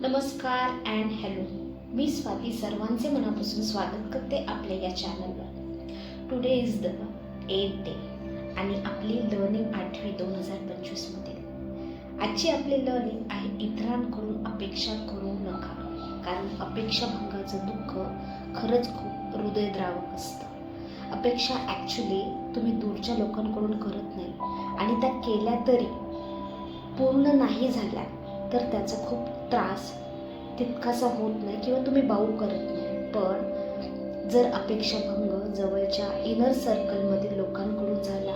नमस्कार and hello मी स्वाती सर्वांचे मनापासून स्वागत करते आपल्या या चॅनलवर today is the eight day आणि आपली लर्निंग आठवी दोन हजार पंचवीसमध्ये आजची आपली लर्निंग आहे इतरांकडून अपेक्षा करू नका कारण अपेक्षाभंगाचं दुःख खरंच खूप हृदयद्रावक असतं. अपेक्षा ॲक्च्युली तुम्ही दूरच्या लोकांकडून करत नाही आणि त्या केल्या तरी पूर्ण नाही झाल्या तर त्याचं खूप त्रास तितकासा होत नाही किंवा तुम्ही बाऊ करत नाही. पण जर अपेक्षाभंग जवळच्या इनर सर्कलमधील लोकांकडून झाला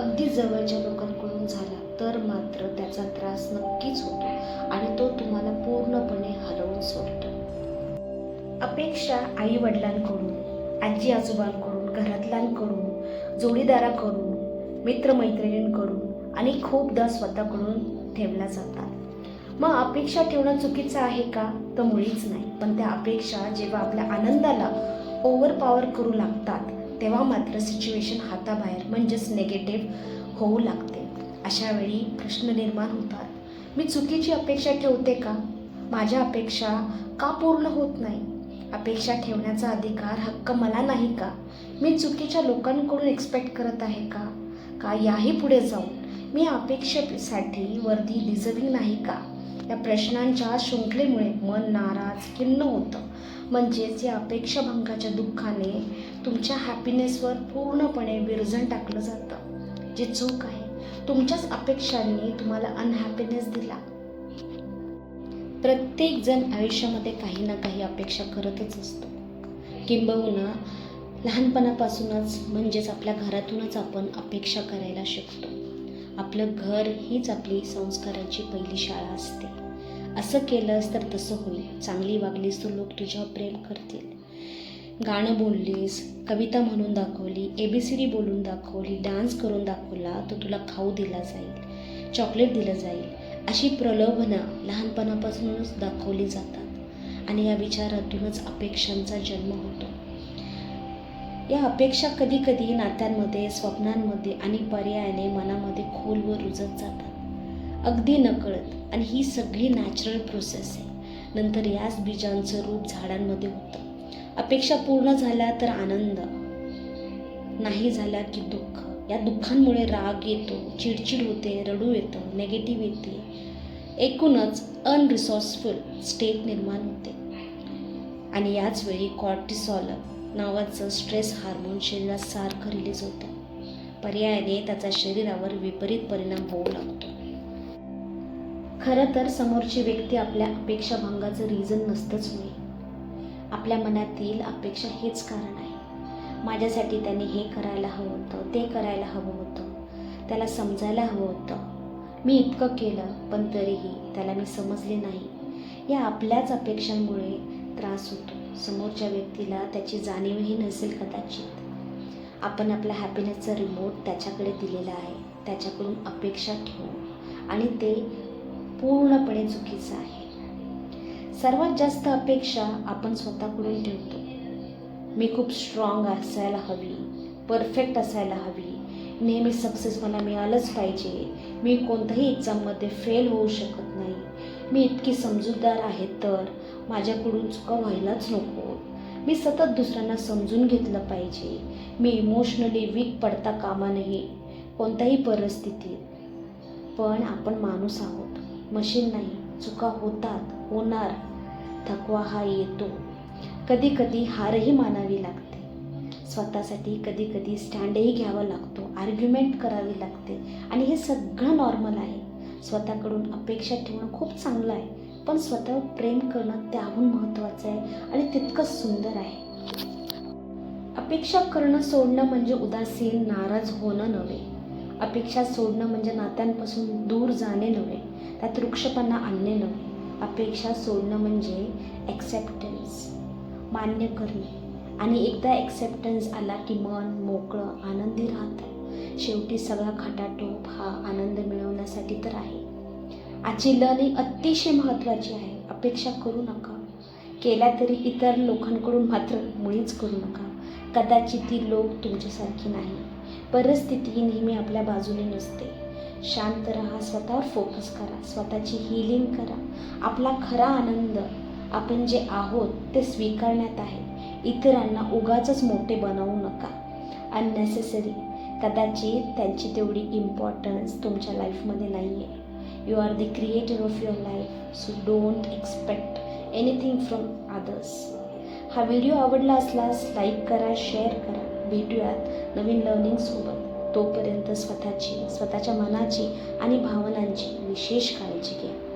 अगदी जवळच्या लोकांकडून झाला तर मात्र त्याचा त्रास नक्कीच होतो आणि तो तुम्हाला पूर्णपणे हरवून सोडतो. अपेक्षा आई वडिलांकडून आजी आजोबांकडून घरातल्यांकडून जोडीदाराकडून मित्रमैत्रिणींकडून आणि खूपदा स्वतःकडून ठेवल्या जातात. मग अपेक्षा ठेवणं चुकीचं आहे का? तर मुळीच नाही. पण त्या अपेक्षा जेव्हा आपल्या आनंदाला ओव्हर पॉवर करू लागतात तेव्हा मात्र सिच्युएशन हाताबाहेर म्हणजेच नेगेटिव्ह होऊ लागते. अशा वेळी प्रश्न निर्माण होतात. मी चुकीची अपेक्षा ठेवते का? माझ्या अपेक्षा का पूर्ण होत नाही? अपेक्षा ठेवण्याचा अधिकार हक्क मला नाही का? मी चुकीच्या लोकांकडून एक्सपेक्ट करत आहे का? का याही पुढे जाऊन मी अपेक्षेसाठी वर्दी डिझर्विंग नाही का? या प्रश्नांच्या शृंखलेमुळे मन नाराज खिन्न होतं. म्हणजेच या अपेक्षाभंगाच्या दुःखाने तुमच्या हॅपीनेसवर पूर्णपणे विरजण टाकलं जातं. जे चूक आहे तुमच्याच अपेक्षांनी तुम्हाला अनहॅपीनेस दिला. प्रत्येक जण आयुष्यामध्ये काही ना काही अपेक्षा करतच असतो. किंबहुना लहानपणापासूनच म्हणजेच आपल्या घरातूनच आपण अपेक्षा करायला शिकतो. आपलं घर हीच आपली संस्काराची पहिली शाळा असते. असं केलंस तर तसं होईल. चांगली वागलीस तर लोक तुझ्यावर प्रेम करतील. गाणं बोललीस कविता म्हणून दाखवली ए बी सी डी बोलून दाखवली डान्स करून दाखवला तर तुला खाऊ दिला जाईल चॉकलेट दिलं जाईल. अशी प्रलोभनं लहानपणापासूनच दाखवली जातात. आणि या विचारातूनच अपेक्षांचा जन्म होतो. या अपेक्षा कधी कधी नात्यांमध्ये स्वप्नांमध्ये आणि पर्यायाने मनामध्ये खोलवर रुजत जातात. अगदी नकळत. आणि ही सगळी नॅचरल प्रोसेस आहे. नंतर याच बीजांचं रूप झाडांमध्ये होतं. अपेक्षा पूर्ण झाल्या तर आनंद. नाही झाला की दुःख. या दुःखांमुळे राग येतो चिडचिड होते रडू येतं नेगेटिव्ह येते. एकूणच अनरिसोर्सफुल स्टेट निर्माण होते. आणि याच वेळी कॉर्टिसॉल नावाचं स्ट्रेस हार्मोन शरीरात सारखं रिलीज होतं. पर्यायाने त्याचा शरीरावर विपरीत परिणाम होऊ लागतो. खरं तर समोरची व्यक्ती आपल्या अपेक्षाभंगाचं रिझन नसतंच होईल. आपल्या मनातील अपेक्षा हेच कारण आहे. माझ्यासाठी त्याने हे करायला हवं होतं ते करायला हवं होतं. त्याला समजायला हवं होतं. मी इतकं केलं पण तरीही त्याला मी समजले नाही. या आपल्याच अपेक्षांमुळे त्रास होतो. समोरच्या व्यक्तीला त्याची जाणीवही नसेल कदाचित. आपण आपला हॅपीनेसचा रिमोट त्याच्याकडे दिलेला आहे. त्याच्याकडून अपेक्षा ठेवू आणि ते पूर्णपणे चुकीचं आहे. सर्वात जास्त अपेक्षा आपण स्वतःकडून ठेवतो. मी खूप स्ट्रॉंग असायला हवी. परफेक्ट असायला हवी. नेहमी सक्सेस मला मिळालंच पाहिजे. मी कोणत्याही एक्झाममध्ये फेल होऊ शकत नाही. मी इतकी समजूतदार आहे तर. माझ्याकडून चुका व्हायलाच नको. मी सतत दुसऱ्यांना समजून घेतलं पाहिजे. मी इमोशनली वीक पडता कामा नये कोणत्याही परिस्थितीत. पण आपण माणूस आहोत. मशीन नाही. चुका होतात. होणार. थकवा हा येतो. कधी कधी हारही मानावी लागते. स्वतःसाठी कधी कधी स्टँडही घ्यावा लागतो. आर्ग्युमेंट करावी लागते. आणि हे सगळं नॉर्मल आहे. स्वतःकडून अपेक्षा ठेवणं खूप चांगलं आहे. पण स्वतःवर प्रेम करणं त्याहून महत्त्वाचं आहे आणि तितकंच सुंदर आहे. अपेक्षा करणं सोडणं म्हणजे उदासीन नाराज होणं नव्हे. अपेक्षा सोडणं म्हणजे नात्यांपासून दूर जाणे नव्हे त्यात वृक्षपणा आणणे नव्हे. अपेक्षा सोडणं म्हणजे ॲक्सेप्टन्स मान्य करणे. आणि एकदा ॲक्सेप्टन्स आला की मन मोकळं आनंदी राहतं. शेवटी सगळा खटाटोप हा आनंद मिळवण्यासाठी तर आहे. आजची लर्निंग अतिशय महत्त्वाची आहे. अपेक्षा करू नका. केल्या तरी इतर लोकांकडून मात्र मुळीच करू नका. कदाचित ती लोक तुमच्यासारखी नाही. परिस्थिती नेहमी आपल्या बाजूने नसते. शांत राहा स्वतःवर फोकस करा. स्वतःची हिलिंग करा. आपला खरा आनंद आपण जे आहोत ते स्वीकारण्यात आहे. इतरांना उगाचच मोठे बनवू नका. अननेसेसरी कदाचित त्यांची तेवढी इम्पॉर्टन्स तुमच्या लाईफमध्ये नाही आहे you are the creator of your life so don't expect anything from others. हा व्हिडिओ आवडला असल्यास लाईक करा शेअर करा. भेटूयात नवीन लर्निंगसोबत तोपर्यंत स्वतःची स्वतःच्या मनाची आणि भावनांची विशेष काळजी घ्या.